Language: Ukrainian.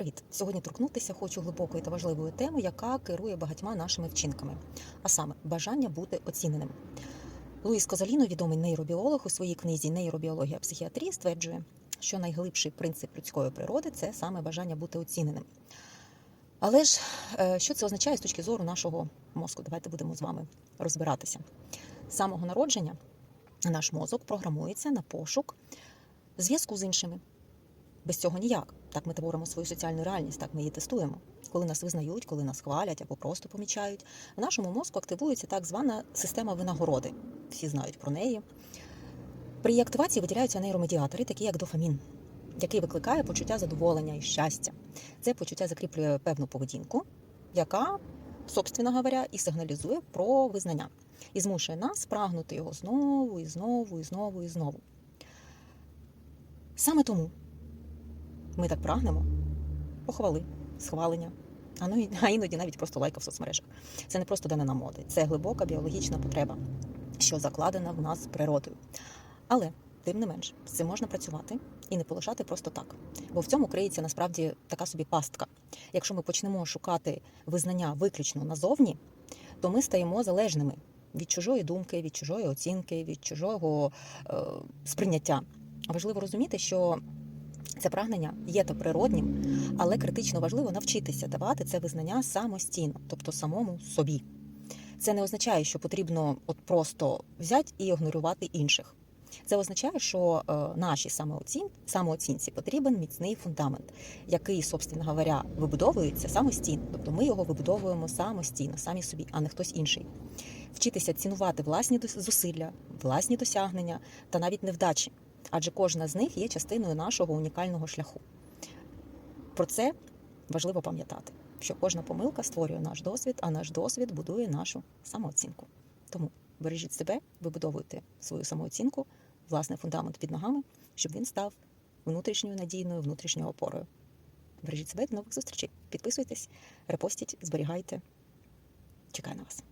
Привіт! Сьогодні торкнутися хочу глибокої та важливої теми, яка керує багатьма нашими вчинками, а саме бажання бути оціненим. Луїс Козаліно, відомий нейробіолог, у своїй книзі Нейробіологія психіатрії стверджує, що найглибший принцип людської природи це саме бажання бути оціненим. Але ж е, що це означає з точки зору нашого мозку? Давайте будемо з вами розбиратися. З самого народження наш мозок програмується на пошук зв'язку з іншими. Без цього ніяк. Так ми творимо свою соціальну реальність, так ми її тестуємо. Коли нас визнають, коли нас хвалять або просто помічають, в нашому мозку активується так звана система винагороди. Всі знають про неї. При її активації виділяються нейромедіатори, такі як дофамін, який викликає почуття задоволення і щастя. Це почуття закріплює певну поведінку, яка, собственно говоря, і сигналізує про визнання, і змушує нас прагнути його знову і знову, і знову, і знову. Саме тому ми так прагнемо похвали, схвалення, а, ну, а іноді навіть просто лайка в соцмережах. Це не просто данина моди, це глибока біологічна потреба, що закладена в нас природою. Але, тим не менш, з цим можна працювати і не полишати просто так. Бо в цьому криється насправді така собі пастка. Якщо ми почнемо шукати визнання виключно назовні, то ми стаємо залежними від чужої думки, від чужої оцінки, від чужого е, сприйняття. Важливо розуміти, що це прагнення є то природнім, але критично важливо навчитися давати це визнання самостійно, тобто самому собі. Це не означає, що потрібно от просто взяти і ігнорувати інших. Це означає, що е, нашій самооцінці потрібен міцний фундамент, який, собственно говоря, вибудовується самостійно. Тобто ми його вибудовуємо самостійно, самі собі, а не хтось інший. Вчитися цінувати власні зусилля, власні досягнення та навіть невдачі, адже кожна з них є частиною нашого унікального шляху. Про це важливо пам'ятати, що кожна помилка створює наш досвід, а наш досвід будує нашу самооцінку. Тому бережіть себе, вибудовуйте свою самооцінку, власний фундамент під ногами, щоб він став внутрішньою надійною, внутрішньою опорою. Бережіть себе до нових зустрічей. Підписуйтесь, репостіть, зберігайте. Чекаю на вас.